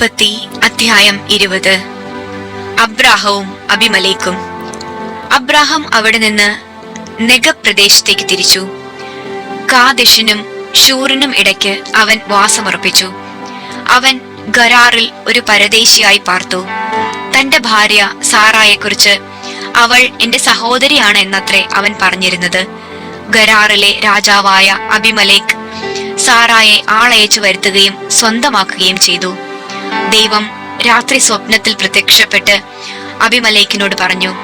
ഉൽപ്പത്തി അധ്യായം ഇരുപത്. അബ്രാഹവും അബിമലേക്കും. അബ്രാഹം അവിടെ നിന്ന് നെഗപ്രദേശത്തേക്ക് തിരിച്ചു. കാദിഷിനും ഷൂറിനും ഇടയ്ക്ക് അവൻ വാസമുറപ്പിച്ചു. അവൻ ഗരാറിൽ ഒരു പരദേശിയായി പാർത്തു. തന്റെ ഭാര്യ സാറായെക്കുറിച്ച് അവൾ എന്റെ സഹോദരിയാണ് എന്നത്രേ അവൻ പറഞ്ഞിരുന്നത്. ഗരാറിലെ രാജാവായ അബിമലേഖ് സാറായെ ആളയച്ചു വരുത്തുകയും സ്വന്തമാക്കുകയും ചെയ്തു. ദൈവം രാത്രി സ്വപ്നത്തിൽ പ്രത്യക്ഷപ്പെട്ട് അഭിമലേഖിനോട് പറഞ്ഞു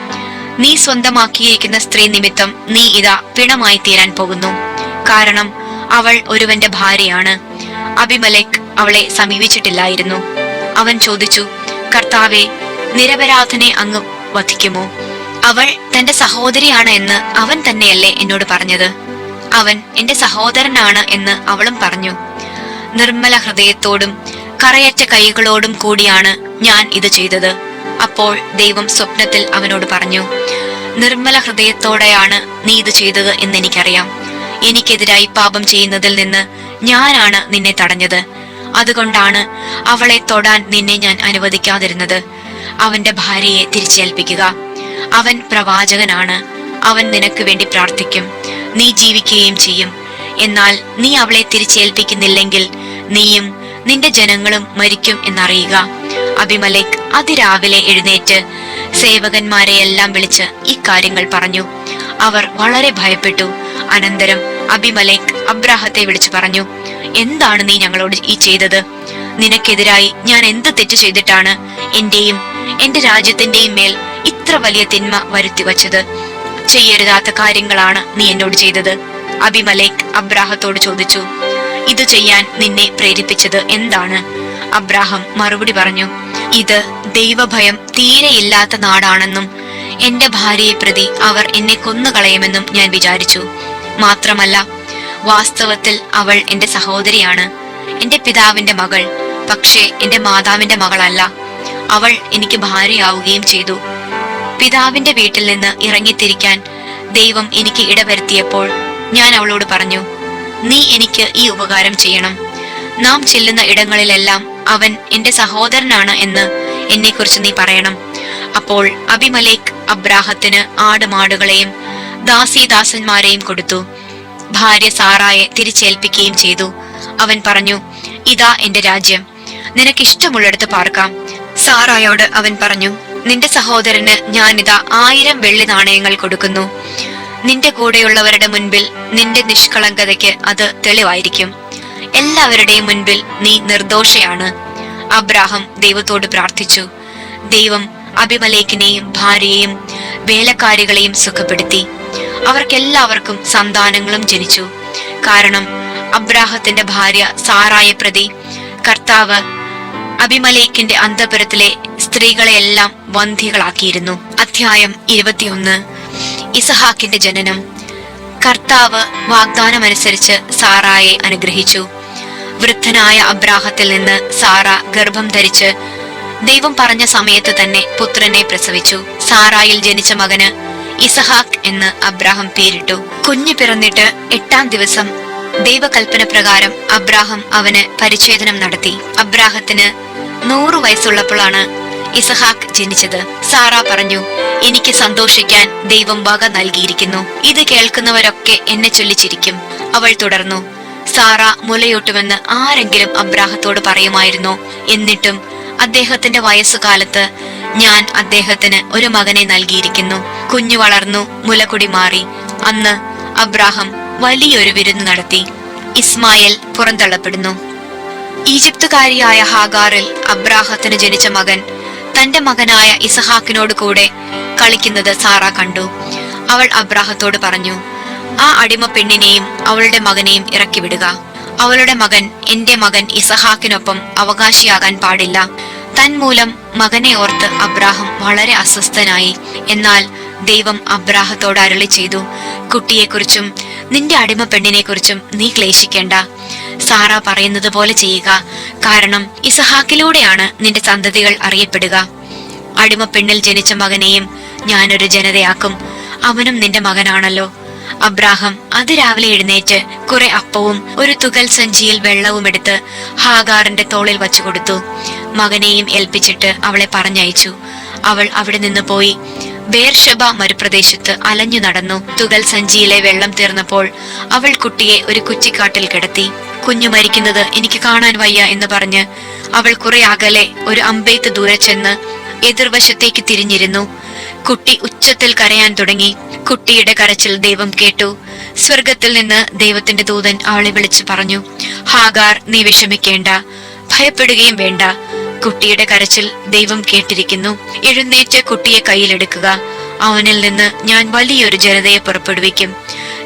നീ സ്വന്തമാക്കിയിരിക്കുന്ന സ്ത്രീ നിമിത്തം നീ ഇതാ പിണമായി തീരാൻ പോകുന്നു. കാരണം അവൾ ഒരുവന്റെ ഭാര്യയാണ്. അഭിമലേഖ് അവളെ സമീപിച്ചിട്ടില്ലായിരുന്നു. അവൻ ചോദിച്ചു കർത്താവെ നിരപരാധനെ അങ്ങ് വധിക്കുമോ? അവൾ തന്റെ സഹോദരിയാണ് എന്ന് അവൻ തന്നെയല്ലേ എന്നോട് പറഞ്ഞത്? അവൻ എന്റെ സഹോദരനാണ് എന്ന് അവളും പറഞ്ഞു. നിർമ്മല ഹൃദയത്തോടും കറയറ്റ കൈകളോടും കൂടിയാണ് ഞാൻ ഇത് ചെയ്തത്. അപ്പോൾ ദൈവം സ്വപ്നത്തിൽ അവനോട് പറഞ്ഞു നിർമ്മല ഹൃദയത്തോടെയാണ് നീ ഇത് ചെയ്തത് എന്ന് എനിക്കറിയാം എനിക്കെതിരായി പാപം ചെയ്യുന്നതിൽ നിന്ന് ഞാനാണ് നിന്നെ തടഞ്ഞത്. അതുകൊണ്ടാണ് അവളെ തൊടാൻ നിന്നെ ഞാൻ അനുവദിക്കാതിരുന്നത്. അവന്റെ ഭാര്യയെ തിരിച്ചേൽപ്പിക്കുക. അവൻ പ്രവാചകനാണ്. അവൻ നിനക്ക് വേണ്ടി പ്രാർത്ഥിക്കും. നീ ജീവിക്കുകയും ചെയ്യും. എന്നാൽ നീ അവളെ തിരിച്ചേൽപ്പിക്കുന്നില്ലെങ്കിൽ നീയും നിന്റെ ജനങ്ങളും മരിക്കും എന്നറിയുക. അഭിമലേഖ് അതിരാവിലെ എഴുന്നേറ്റ് സേവകന്മാരെ സേവകന്മാരെയെല്ലാം വിളിച്ച് ഇക്കാര്യങ്ങൾ പറഞ്ഞു. അവർ വളരെ ഭയപ്പെട്ടു. അനന്തരം അഭിമലേഖ് അബ്രാഹത്തെ വിളിച്ചു പറഞ്ഞു എന്താണ് നീ ഞങ്ങളോട് ഈ ചെയ്തത്? നിനക്കെതിരായി ഞാൻ എന്ത് തെറ്റ് ചെയ്തിട്ടാണ് എന്റെയും എന്റെ രാജ്യത്തിന്റെയും മേൽ ഇത്ര വലിയ തിന്മ വരുത്തി വച്ചത്? ചെയ്യരുതാത്ത കാര്യങ്ങളാണ് നീ എന്നോട് ചെയ്തത്. അഭിമലേഖ് അബ്രാഹത്തോട് ചോദിച്ചു ഇത് ചെയ്യാൻ നിന്നെ പ്രേരിപ്പിച്ചത് എന്താണ്? അബ്രാഹം മറുപടി പറഞ്ഞു ഇത് ദൈവഭയം തീരെയില്ലാത്ത നാടാണെന്നും എന്റെ ഭാര്യയെ പ്രതി അവർ എന്നെ കൊന്നുകളയുമെന്നും ഞാൻ വിചാരിച്ചു. മാത്രമല്ല വാസ്തവത്തിൽ അവൾ എന്റെ സഹോദരിയാണ്. എന്റെ പിതാവിന്റെ മകൾ പക്ഷേ എന്റെ മാതാവിന്റെ മകളല്ല. അവൾ എനിക്ക് ഭാര്യയാവുകയും ചെയ്തു. പിതാവിന്റെ വീട്ടിൽ നിന്ന് ഇറങ്ങിത്തിരിക്കാൻ ദൈവം എനിക്ക് ഇടവരുത്തിയപ്പോൾ ഞാൻ അവളോട് പറഞ്ഞു നീ എനിക്ക് ഈ ഉപകാരം ചെയ്യണം. നാം ചെല്ലുന്ന ഇടങ്ങളിലെല്ലാം അവൻ എന്റെ സഹോദരനാണ് എന്ന് എന്നെക്കുറിച്ച് നീ പറയണം. അപ്പോൾ അബിമലേക്ക് അബ്രാഹത്തിന് ആടുമാടുകളെയും ദാസീദാസന്മാരെയും കൊടുത്തു. ഭാര്യ സാറായെ തിരിച്ചേൽപ്പിക്കുകയും ചെയ്തു. അവൻ പറഞ്ഞു ഇതാ എന്റെ രാജ്യം. നിനക്കിഷ്ടമുള്ളിടത്ത് പാർക്കാം. സാറായോട് അവൻ പറഞ്ഞു നിന്റെ സഹോദരന് ഞാനിതാ ആയിരം വെള്ളി നാണയങ്ങൾ കൊടുക്കുന്നു. നിന്റെ കൂടെയുള്ളവരുടെ മുൻപിൽ നിന്റെ നിഷ്കളങ്കതയ്ക്ക് അത് തെളിവായിരിക്കും. എല്ലാവരുടെയും മുൻപിൽ നീ നിർദോഷയാണ്. അബ്രാഹം ദൈവത്തോട് പ്രാർത്ഥിച്ചു. ദൈവം അഭിമലേഖിനെയും ഭാര്യയെയും വേലക്കാരികളെയും സുഖപ്പെടുത്തി. അവർക്കെല്ലാവർക്കും സന്താനങ്ങളും ജനിച്ചു. കാരണം അബ്രാഹത്തിന്റെ ഭാര്യ സാറായ പ്രതി കർത്താവ് അഭിമലേഖിന്റെ അന്തപുരത്തിലെ സ്ത്രീകളെയെല്ലാം വന്ധികളാക്കിയിരുന്നു അധ്യായം ഇരുപത്തിയൊന്ന്. ഇസഹാക്കിന്റെ ജനനം. കർത്താവ് വാഗ്ദാനമനുസരിച്ച് സാറായെ അനുഗ്രഹിച്ചു. വൃദ്ധനായ അബ്രാഹത്തിൽ നിന്ന് സാറ ഗർഭം ധരിച്ച് ദൈവം പറഞ്ഞ സമയത്ത് തന്നെ പുത്രനെ പ്രസവിച്ചു. സാറായിൽ ജനിച്ച മകന് ഇസഹാക്ക് എന്ന് അബ്രാഹം പേരിട്ടു. കുഞ്ഞു പിറന്നിട്ട് എട്ടാം ദിവസം ദൈവകൽപ്പന പ്രകാരം അബ്രാഹം അവന് പരിച്ഛേദനം നടത്തി. അബ്രാഹത്തിന് നൂറു വയസ്സുള്ളപ്പോഴാണ് ഇസഹാക്ക് ജനിച്ചത്. സാറ പറഞ്ഞു എനിക്ക് സന്തോഷിക്കാൻ ദൈവം വക നൽകിയിരിക്കുന്നു. ഇത് കേൾക്കുന്നവരൊക്കെ എന്നെ ചൊല്ലിച്ചിരിക്കും. അവൾ തുടർന്നു സാറ മുലയൂട്ടുമെന്ന് ആരെങ്കിലും അബ്രാഹത്തോട് പറയുമായിരുന്നു? എന്നിട്ടും അദ്ദേഹത്തിന്റെ വയസ്സുകാലത്ത് ഞാൻ അദ്ദേഹത്തിന് ഒരു മകനെ നൽകിയിരിക്കുന്നു. കുഞ്ഞു വളർന്നു മുലകുടി മാറി. അന്ന് അബ്രാഹം വലിയൊരു വിരുന്ന് നടത്തി. ഇസ്മായിൽ പുറന്തള്ളപ്പെടുന്നു. ഈജിപ്തുകാരിയായ ഹാഗാറിൽ അബ്രാഹത്തിന് ജനിച്ച മകൻ തന്റെ മകനായ ഇസഹാക്കിനോട് കൂടെ കളിക്കുന്നത് സാറ കണ്ടു. അവൾ അബ്രാഹത്തോട് പറഞ്ഞു ആ അടിമ പെണ്ണിനെയും അവളുടെ മകനെയും ഇറക്കിവിടുക അവളുടെ മകൻ എന്റെ മകൻ ഇസഹാക്കിനൊപ്പം അവകാശിയാകാൻ പാടില്ല. തന്മൂലം മകനെ ഓർത്ത് അബ്രാഹം വളരെ അസ്വസ്ഥനായി. എന്നാൽ ദൈവം അബ്രാഹത്തോട് അരളി ചെയ്തു കുട്ടിയെക്കുറിച്ചും നിന്റെ അടിമ പെണ്ണിനെക്കുറിച്ചും നീ ക്ലേശിക്കേണ്ട. സാറ പറയുന്നത് പോലെ ചെയ്യുക. കാരണം ഇസഹാക്കിലൂടെയാണ് നിന്റെ സന്തതികൾ അറിയപ്പെടുക. അടിമ പെണ്ണിൽ ജനിച്ച മകനെയും ഞാനൊരു ജനതയാക്കും. അവനും നിന്റെ മകനാണല്ലോ. അബ്രാഹം അതിരാവിലെ എഴുന്നേറ്റ് കുറെ അപ്പവും ഒരു തുകൽ സഞ്ചിയിൽ വെള്ളവും എടുത്ത് ഹാഗാറിന്റെ തോളിൽ വച്ചു കൊടുത്തു. മകനെയും ഏൽപ്പിച്ചിട്ട് അവളെ പറഞ്ഞയച്ചു. അവൾ അവിടെ നിന്ന് പോയി. ബേർഷബ മരുപ്രദേശത്ത് അലഞ്ഞു നടന്നു. തുകൽ സഞ്ചിയിലെ വെള്ളം തീർന്നപ്പോൾ അവൾ കുട്ടിയെ ഒരു കുറ്റിക്കാട്ടിൽ കിടത്തി. കുഞ്ഞു മരിക്കുന്നത് എനിക്ക് കാണാൻ വയ്യ എന്ന് പറഞ്ഞ് അവൾ കുറെ അകലെ ഒരു അമ്പെയ്ത്ത് ദൂരെ ചെന്ന് എതിർവശത്തേക്ക് തിരിഞ്ഞിരുന്നു. കുട്ടി ഉച്ചത്തിൽ കരയാൻ തുടങ്ങി. കുട്ടിയുടെ കരച്ചിൽ ദൈവം കേട്ടു. സ്വർഗത്തിൽ നിന്ന് ദൈവത്തിന്റെ ദൂതൻ ആളെ വിളിച്ചു പറഞ്ഞു ഹാഗാർ നീ വിഷമിക്കേണ്ട. ഭയപ്പെടുകയും വേണ്ട. കുട്ടിയുടെ കരച്ചിൽ ദൈവം കേട്ടിരിക്കുന്നു. എഴുന്നേറ്റ് കുട്ടിയെ കയ്യിലെടുക്കുക. അവനിൽ നിന്ന് ഞാൻ വലിയൊരു ജനതയെ പുറപ്പെടുവിക്കും.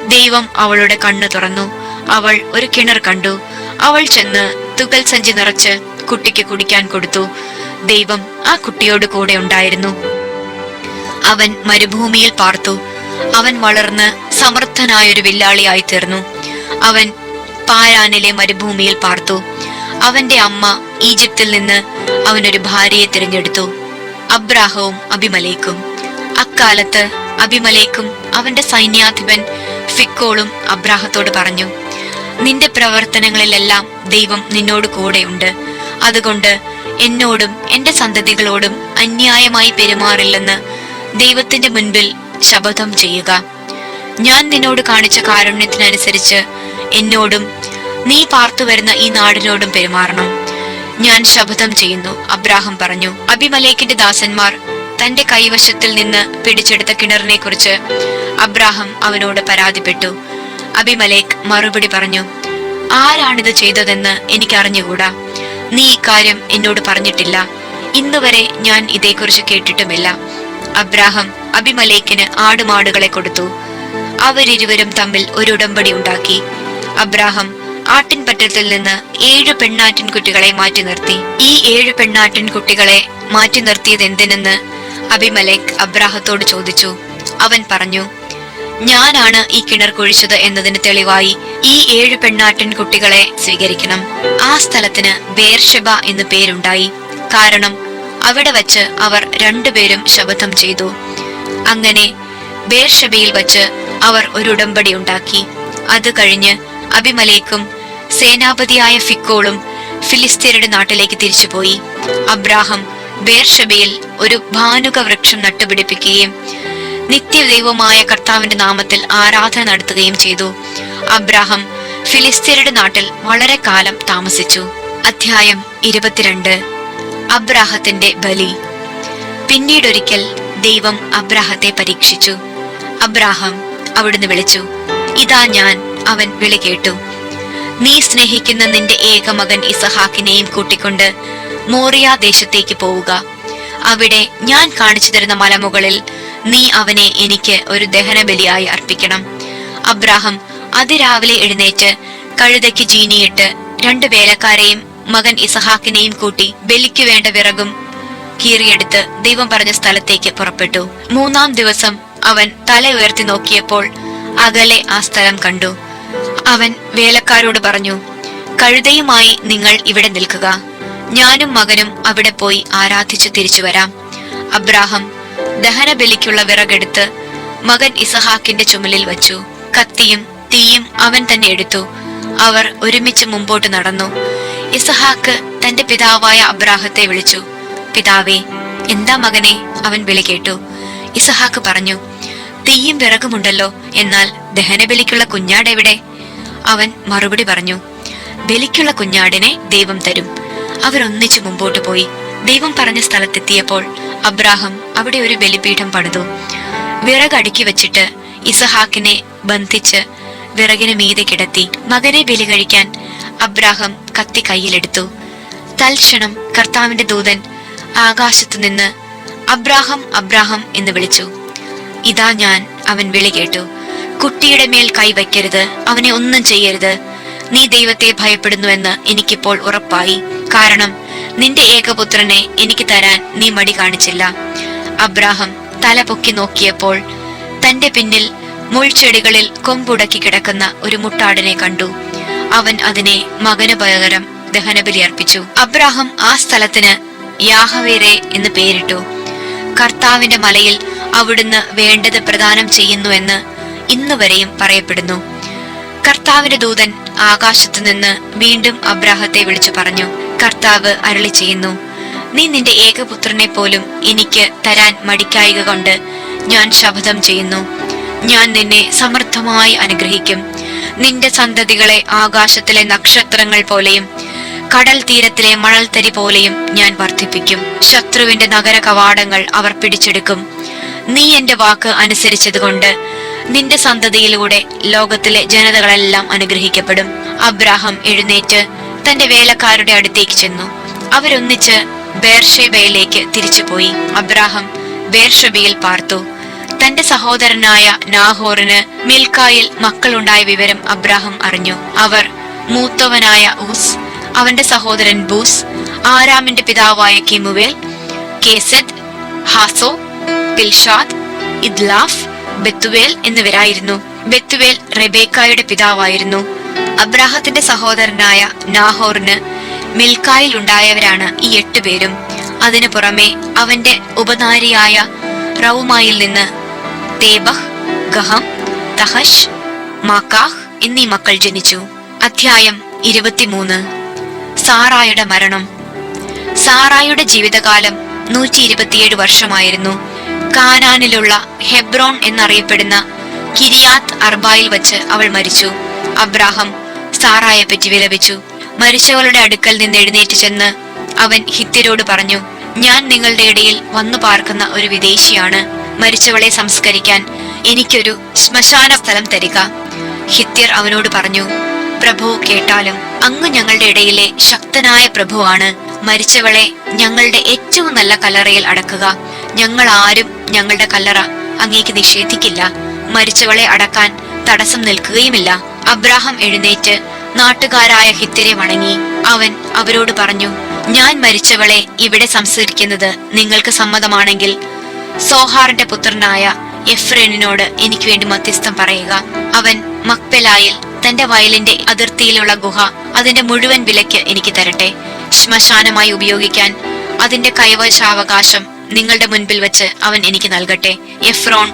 ദൈവം അവളുടെ കണ്ണു തുറന്നു. അവൾ ഒരു കിണർ കണ്ടു. അവൾ ചെന്ന് തുകൽ സഞ്ചി നിറച്ച് കുട്ടിക്ക് കുടിക്കാൻ കൊടുത്തു. ദൈവം ആ കുട്ടിയോട് കൂടെ ഉണ്ടായിരുന്നു. അവൻ മരുഭൂമിയിൽ പാർത്തു. അവൻ വളർന്ന് സമർത്ഥനായൊരു വില്ലാളിയായി തീർന്നു. അവൻ പാരാനിലെ മരുഭൂമിയിൽ പാർത്തു. അവന്റെ അമ്മ ഈജിപ്തിൽ നിന്ന് അവനൊരു ഭാര്യയെ തിരഞ്ഞെടുത്തു. അബ്രാഹവും അഭിമലേക്കും. അക്കാലത്ത് അഭിമലേക്കും അവന്റെ സൈന്യാധിപൻ ഫിക്കോളും അബ്രാഹത്തോട് പറഞ്ഞു നിന്റെ പ്രവർത്തനങ്ങളിലെല്ലാം ദൈവം നിന്നോട് കൂടെയുണ്ട്. അതുകൊണ്ട് എന്നോടും എന്റെ സന്തതികളോടും അന്യായമായി പെരുമാറില്ലെന്ന് ദൈവത്തിന്റെ മുൻപിൽ ശപഥം ചെയ്യുക. ഞാൻ നിന്നോട് കാണിച്ച കാരുണ്യത്തിനനുസരിച്ച് എന്നോടും നീ പാർത്തു വരുന്ന ഈ നാടിനോടും പെരുമാറണം. ഞാൻ ശപഥം ചെയ്യുന്നു അബ്രാഹം പറഞ്ഞു. അഭിമലേക്കിന്റെ ദാസന്മാർ തന്റെ കൈവശത്തിൽ നിന്ന് പിടിച്ചെടുത്ത കിണറിനെ കുറിച്ച് അബ്രാഹം അവനോട് പരാതിപ്പെട്ടു. അഭിമലേഖ് മറുപടി പറഞ്ഞു ആരാണിത് ചെയ്തതെന്ന് എനിക്ക് അറിഞ്ഞുകൂടാ നീ ഇക്കാര്യം എന്നോട് പറഞ്ഞിട്ടില്ല. ഇന്നുവരെ ഞാൻ ഇതേക്കുറിച്ച് കേട്ടിട്ടുമില്ല. അബ്രാഹം അബിമലേക്കിന് ആടുമാടുകളെ കൊടുത്തു. അവരിരുവരും തമ്മിൽ ഒരു ഉടമ്പടി ഉണ്ടാക്കി. അബ്രാഹം ആട്ടിൻപറ്റത്തിൽ നിന്ന് ഏഴ് പെണ്ണാട്ടിൻ കുട്ടികളെ മാറ്റി നിർത്തി. ഈ ഏഴ് പെണ്ണാട്ടിൻ കുട്ടികളെ മാറ്റി നിർത്തിയത് എന്തിനെന്ന് അഭിമലേഖ് അബ്രാഹത്തോട് ചോദിച്ചു. അവൻ പറഞ്ഞു ഞാനാണ് ഈ കിണർ കുഴിച്ചത് എന്നതിന് തെളിവായി ഈ ഏഴ് പെണ്ണാട്ടിൻ കുട്ടികളെ സ്വീകരിക്കണം. ആ സ്ഥലത്തിന് ബേർഷബ എന്ന് പേരുണ്ടായി. കാരണം അവിടെ വച്ച് അവർ രണ്ടുപേരും ശബദം ചെയ്തു. അങ്ങനെ ബേർഷബയിൽ വച്ച് അവർ ഒരു ഉടമ്പടി ഉണ്ടാക്കി. അത് കഴിഞ്ഞ് അഭിമലേക്കും സേനാപതിയായ ഫിക്കോളും ഫിലിസ്തീനയുടെ നാട്ടിലേക്ക് തിരിച്ചുപോയി. അബ്രാഹം ബേർഷബയിൽ ഒരു ഭാനുക വൃക്ഷം നട്ടുപിടിപ്പിക്കുകയും നിത്യദൈവമായ കർത്താവിന്റെ നാമത്തിൽ ആരാധന നടത്തുകയും ചെയ്തു. അബ്രാഹം ഫിലിസ്തീനയുടെ നാട്ടിൽ വളരെ കാലം താമസിച്ചു. അധ്യായം ഇരുപത്തിരണ്ട്. അബ്രാഹത്തിന്റെ ബലി. പിന്നീടൊരിക്കൽ ദൈവം അബ്രാഹത്തെ പരീക്ഷിച്ചു. അബ്രാഹം അവിടുന്ന് വിളിച്ചു ഇതാ ഞാൻ അവൻ വിളി കേട്ടു. നീ സ്നേഹിക്കുന്ന നിന്റെ ഏകമകൻ ഇസഹാക്കിനെയും കൂട്ടിക്കൊണ്ട് മോറിയ ദേശത്തേക്ക് പോവുക. അവിടെ ഞാൻ കാണിച്ചു തരുന്ന മലമുകളിൽ നീ അവനെ എനിക്ക് ഒരു ദഹനബലിയായി അർപ്പിക്കണം. അബ്രാഹം അതിരാവിലെ എഴുന്നേറ്റ് കഴുതയ്ക്ക് ജീനിയിട്ട് രണ്ട് വേലക്കാരെയും മകൻ ഇസഹാക്കിനെയും കൂട്ടി ബലിക്കു വേണ്ട വിറകും കീറിയെടുത്ത് ദൈവം പറഞ്ഞ സ്ഥലത്തേക്ക് പുറപ്പെട്ടു. മൂന്നാം ദിവസം അവൻ തല ഉയർത്തി നോക്കിയപ്പോൾ അകലെ ആ സ്ഥലം കണ്ടു. അവൻ വേലക്കാരോട് പറഞ്ഞു കഴുതയുമായി നിങ്ങൾ ഇവിടെ നിൽക്കുക. ഞാനും മകനും അവിടെ പോയി ആരാധിച്ചു തിരിച്ചു വരാം. അബ്രാഹം ദഹനബലിക്കുള്ള വിറകെടുത്ത് മകൻ ഇസഹാക്കിന്റെ ചുമലിൽ വച്ചു. കത്തിയും തീയും അവൻ തന്നെ എടുത്തു. അവർ ഒരുമിച്ച് മുമ്പോട്ട് നടന്നു. ഇസഹാക്ക് തന്റെ പിതാവായ അബ്രാഹത്തെ വിളിച്ചു. പിതാവേ എന്താ മകനെ? അവൻ വിളി കേട്ടു. ഇസഹാക്ക് പറഞ്ഞു തീയും വിറകുമുണ്ടല്ലോ എന്നാൽ ദഹനബലിക്കുള്ള കുഞ്ഞാടെവിടെ? അവൻ മറുപടി പറഞ്ഞു ബലിക്കുള്ള കുഞ്ഞാടിനെ ദൈവം തരും. അവരൊന്നിച്ചു മുമ്പോട്ട് പോയി. ദൈവം പറഞ്ഞ സ്ഥലത്തെത്തിയപ്പോൾ അബ്രാഹം അവിടെ ഒരു ബലിപീഠം പണിതു. വിറക് അടുക്കി വെച്ചിട്ട് ഇസഹാക്കിനെ ബന്ധിച്ച് വിറകിന് മീതെ കിടത്തി മകനെ ബലി കഴിക്കാൻ അബ്രാഹം കത്തി കയ്യിലെടുത്തു. തൽക്ഷണം കർത്താവിന്റെ ദൂതൻ ആകാശത്തു നിന്ന് അബ്രാഹം അബ്രാഹം എന്ന് വിളിച്ചു. ഇതാ ഞാൻ അവൻ വിളി കേട്ടു. കുട്ടിയുടെ മേൽ കൈവയ്ക്കരുത് അവനെ ഒന്നും ചെയ്യരുത്. നീ ദൈവത്തെ ഭയപ്പെടുന്നുവെന്ന് എനിക്കിപ്പോൾ ഉറപ്പായി. കാരണം നിന്റെ ഏകപുത്രനെ എനിക്ക് തരാൻ നീ മടി കാണിച്ചില്ല. അബ്രാഹം തല പൊക്കി നോക്കിയപ്പോൾ തന്റെ പിന്നിൽ മുൾച്ചെടികളിൽ കൊമ്പുടക്കി കിടക്കുന്ന ഒരു മുട്ടാടിനെ കണ്ടു. അവൻ അതിനെ മകന് പകരം ദഹനബലി അർപ്പിച്ചു. അബ്രാഹം ആ സ്ഥലത്തിന് യാഹവേരെ എന്ന് പേരിട്ടു. കർത്താവിന്റെ മലയിൽ അവിടുന്ന് വേണ്ടത് പ്രദാനം ചെയ്യുന്നുവെന്ന് ഇന്നുവരെയും പറയപ്പെടുന്നു. കർത്താവിന്റെ ദൂതൻ ആകാശത്തു നിന്ന് വീണ്ടും അബ്രാഹത്തെ വിളിച്ചു പറഞ്ഞു കർത്താവ് അരളി ചെയ്യുന്നു നീ നിന്റെ ഏകപുത്രനെ പോലും എനിക്ക് തരാൻ മടിക്കായിക കൊണ്ട് ഞാൻ ശപഥം ചെയ്യുന്നു. ഞാൻ നിന്നെ സമൃദ്ധമായി അനുഗ്രഹിക്കും. നിന്റെ സന്തതികളെ ആകാശത്തിലെ നക്ഷത്രങ്ങൾ പോലെയും കടൽ തീരത്തിലെ മണൽത്തരി പോലെയും ഞാൻ വർദ്ധിപ്പിക്കും. ശത്രുവിന്റെ നഗര കവാടങ്ങൾ അവർ പിടിച്ചെടുക്കും. നീ എന്റെ വാക്ക് അനുസരിച്ചതുകൊണ്ട് നിന്റെ സന്തതിയിലൂടെ ലോകത്തിലെ ജനതകളെല്ലാം അനുഗ്രഹിക്കപ്പെടും. അബ്രാഹം എഴുന്നേറ്റ് തന്റെ വേലക്കാരുടെ അടുത്തേക്ക് ചെന്നു. അവരൊന്നിച്ച് ബേർഷെബയിലേക്ക് തിരിച്ചുപോയി. അബ്രാഹം ബേർഷബയിൽ പാർത്തു. തന്റെ സഹോദരനായ നാഹോറിന് മിൽക്കായിൽ മക്കളുണ്ടായ വിവരം അബ്രാഹം അറിഞ്ഞു. അവർ മൂത്തവനായ ഊസ് അവന്റെ സഹോദരൻ ബൂസ് ആരാമിന്റെ പിതാവായ കിമുവേൽ കേസദ് ഹാസോ പിൽഷാദ് ഇദ്ലാഫ് ബെത്തുവേൽ എന്നിവരായിരുന്നു. ബെത്തുവേൽ റെബേക്കായുടെ പിതാവായിരുന്നു. അബ്രാഹത്തിന്റെ സഹോദരനായ നാഹോറിന് മിൽക്കായിൽ ഉണ്ടായവരാണ് ഈ എട്ടുപേരും അതിനു പുറമെ അവന്റെ ഉപനാരിയായ റൗമായിൽ നിന്ന് തേബഹ് ഗഹം തഹഷ് മാക്കാഹ് എന്നീ മക്കൾ ജനിച്ചു. അധ്യായം ഇരുപത്തിമൂന്ന്. സാറായുടെ മരണം. സാറായുടെ ജീവിതകാലം നൂറ്റി ഇരുപത്തിയേഴ് വർഷമായിരുന്നു. കാനാനിലുള്ള ഹെബ്രോൺ എന്നറിയപ്പെടുന്ന കിരിയാത്ത് അർബായിൽ വച്ച് അവൾ മരിച്ചു. അബ്രാഹം സാറായെ പറ്റി വിലപിച്ചു. മരിച്ചവളുടെ അടുക്കൽ നിന്ന് എഴുന്നേറ്റ് ചെന്ന് അവൻ ഹിത്യരോട് പറഞ്ഞു ഞാൻ നിങ്ങളുടെ ഇടയിൽ വന്നു പാർക്കുന്ന ഒരു വിദേശിയാണ്. മരിച്ചവളെ സംസ്കരിക്കാൻ എനിക്കൊരു ശ്മശാന സ്ഥലം തരിക. ഹിത്യർ അവനോട് പറഞ്ഞു പ്രഭു കേട്ടാലും അങ്ങ് ഞങ്ങളുടെ ഇടയിലെ ശക്തനായ പ്രഭുവാണ്. മരിച്ചവളെ ഞങ്ങളുടെ ഏറ്റവും നല്ല കലറയിൽ അടക്കുക. ഞങ്ങൾ ആരും ഞങ്ങളുടെ കല്ലറ അങ്ങേക്ക് നിഷേധിക്കില്ല. മരിച്ചവളെ അടക്കാൻ തടസ്സം നിൽക്കുകയുമില്ല. അബ്രാഹം എഴുന്നേറ്റ് നാട്ടുകാരായ ഹിത്തരെ വണങ്ങി. അവൻ അവരോട് പറഞ്ഞു ഞാൻ മരിച്ചവളെ ഇവിടെ സംസ്കരിക്കുന്നത് നിങ്ങൾക്ക് സമ്മതമാണെങ്കിൽ സോഹാറിന്റെ പുത്രനായ എഫ്രേനിനോട് എനിക്ക് വേണ്ടി മധ്യസ്ഥം പറയുക. അവൻ മക്പെലായിൽ തന്റെ വയലിന്റെ അതിർത്തിയിലുള്ള ഗുഹ അതിന്റെ മുഴുവൻ വിലയ്ക്ക് എനിക്ക് തരട്ടെ. ശ്മശാനമായി ഉപയോഗിക്കാൻ അതിന്റെ കൈവശാവകാശം നിങ്ങളുടെ മുൻപിൽ വെച്ച് അവൻ എനിക്ക് നൽകട്ടെ. എഫ്രോൺ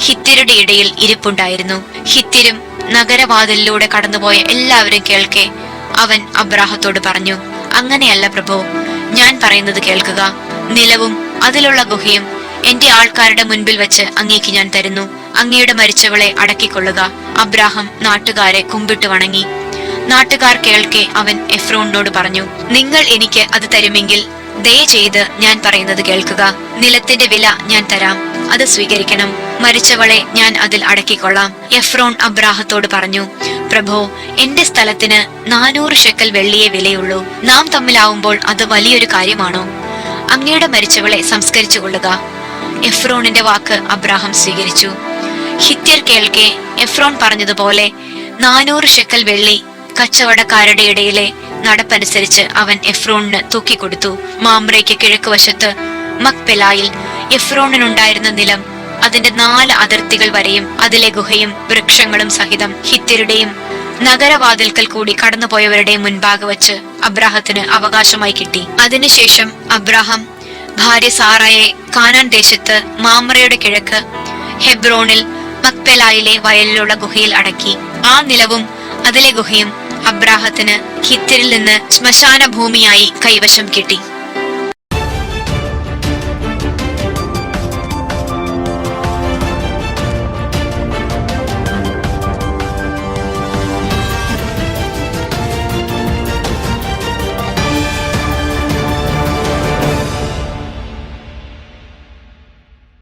ഹിത്യരുടെ ഇടയിൽ ഇരിപ്പുണ്ടായിരുന്നു. ഹിത്യരും നഗരവാതിലിലൂടെ കടന്നുപോയ എല്ലാവരും കേൾക്കെ. അവൻ അബ്രാഹത്തോട് പറഞ്ഞു അങ്ങനെയല്ല പ്രഭു ഞാൻ പറയുന്നത് കേൾക്കുക. നിലവും അതിലുള്ള ഗുഹയും എന്റെ ആൾക്കാരുടെ മുൻപിൽ വെച്ച് അങ്ങേക്ക് ഞാൻ തരുന്നു. അങ്ങയുടെ മരിച്ചവളെ അടക്കിക്കൊള്ളുക. അബ്രാഹം നാട്ടുകാരെ കുമ്പിട്ട് വണങ്ങി. നാട്ടുകാർ കേൾക്കെ അവൻ എഫ്രോണിനോട് പറഞ്ഞു നിങ്ങൾ എനിക്ക് അത് തരുമെങ്കിൽ ദയ ചെയ്ത് ഞാൻ പറയുന്നത് കേൾക്കുക. നിലത്തിന്റെ വില ഞാൻ തരാം. അത് സ്വീകരിക്കണം. മരിച്ചവളെ ഞാൻ അതിൽ അടക്കിക്കൊള്ളാം. എഫ്രോൺ അബ്രാഹത്തോട് പറഞ്ഞു പ്രഭോ എന്റെ സ്ഥലത്തിന് നാനൂറ് ഷെക്കൽ വെള്ളിയെ വിലയുള്ളൂ. നാം തമ്മിലാവുമ്പോൾ അത് വലിയൊരു കാര്യമാണോ? അങ്ങയുടെ മരിച്ചവളെ സംസ്കരിച്ചു കൊള്ളുക. എഫ്രോണിന്റെ വാക്ക് അബ്രാഹം സ്വീകരിച്ചു. ഹിത്യർ കേൾക്കെ എഫ്രോൺ പറഞ്ഞതുപോലെ നാനൂറ് ഷെക്കൽ വെള്ളി കച്ചവടക്കാരുടെ ഇടയിലെ നടപ്പനുസരിച്ച് അവൻ എഫ്രോണിന് തൂക്കിക്കൊടുത്തു. മാമ്രയ്ക്ക് കിഴക്ക് വശത്ത് മക്പെലായിൽ എഫ്രോണിനുണ്ടായിരുന്ന നിലം അതിന്റെ നാല് അതിർത്തികൾ വരെയും അതിലെ ഗുഹയും വൃക്ഷങ്ങളും സഹിതം ഹിത്യരുടെയും നഗരവാതിൽക്കൽ കൂടി കടന്നുപോയവരുടെയും മുൻപാകെ വച്ച് അബ്രാഹത്തിന് അവകാശമായി കിട്ടി. അതിനുശേഷം അബ്രാഹം ഭാര്യ സാറയെ കാനാൻ ദേശത്ത് മാമറയുടെ കിഴക്ക് ഹെബ്രോണിൽ മക്പെലായിലെ വയലിലുള്ള ഗുഹയിൽ അടക്കി. ആ നിലവും അതിലെ ഗുഹയും അബ്രാഹത്തിന് ഹിത്തിരിൽ നിന്ന് ശ്മശാന ഭൂമിയായി കൈവശം കിട്ടി.